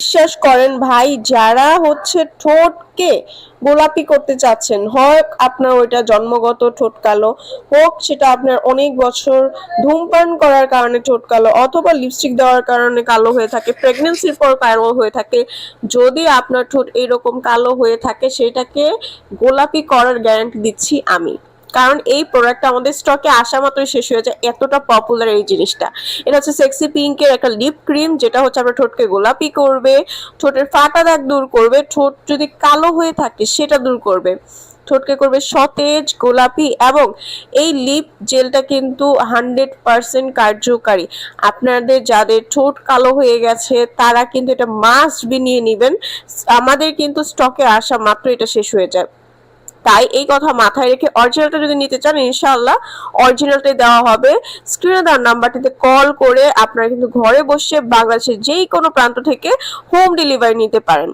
বিশ্বাস করেন ভাই, যারা হচ্ছে ঠোঁটকে গোলাপি করতে চাচ্ছেন, হোক আপনার ওইটা জন্মগত ঠোঁট কালো, হোক সেটা আপনার অনেক বছর ধূমপান করার কারণে ঠোঁট কালো, অথবা লিপস্টিক দেওয়ার কারণে কালো হয়ে থাকে প্রেগনেন্সির পর কালো হয়ে থাকে, যদি আপনার ঠোঁট এরকম কালো হয়ে থাকে, সেটাকে গোলাপি করার গ্যারান্টি দিচ্ছি আমি। কারণ এই প্রোডাক্টটা আমাদের স্টকে আসা মাত্রই শেষ হয়ে যায় এতটা পপুলার এই জিনিসটা। এটা হচ্ছে সেক্সি পিঙ্কের একটা লিপ ক্রিম যেটা হচ্ছে আপনার ঠোঁটকে গোলাপি করবে, ঠোঁটের ফাটা দাগ দূর করবে, ঠোঁট যদি কালো হয়ে থাকে সেটা দূর করবে। ঠোঁটকে করবে সতেজ, গোলাপি এবং এই লিপ জেলটা কিন্তু হান্ড্রেড পার্সেন্ট কার্যকারী। আপনাদের যাদের ঠোঁট কালো হয়ে গেছে, তারা কিন্তু এটা মাস্ট বি নিয়ে নেবেন। আমাদের কিন্তু স্টকে আসা মাত্র এটা শেষ হয়ে যায়। তাই এই কথা মাথায় রেখে অরিজিনালটা যদি নিতে চান, ইনশাআল্লাহ অরিজিনালটাই দেওয়া হবে। স্ক্রিনে দেওয়ার নাম্বারটিতে কল করে আপনারা কিন্তু ঘরে বসে বাংলাদেশের যেই কোনো প্রান্ত থেকে হোম ডেলিভারি নিতে পারেন।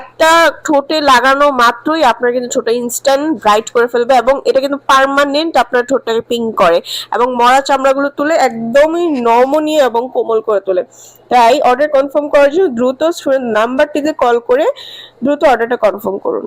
একটা ঠোঁটে লাগানো মাত্রই আপনার কিন্তু ঠোঁটে ইনস্ট্যান্ট ব্রাইট করে ফেলবে এবং এটা কিন্তু পারমানেন্ট আপনার ঠোঁটটাকে পিঙ্ক করে এবং মরা চামড়াগুলো তুলে একদমই নমনীয় এবং কোমল করে তোলে। তাই অর্ডার কনফার্ম করার জন্য দ্রুত স্টুডেন্ট নাম্বারটিতে কল করে দ্রুত অর্ডারটা কনফার্ম করুন।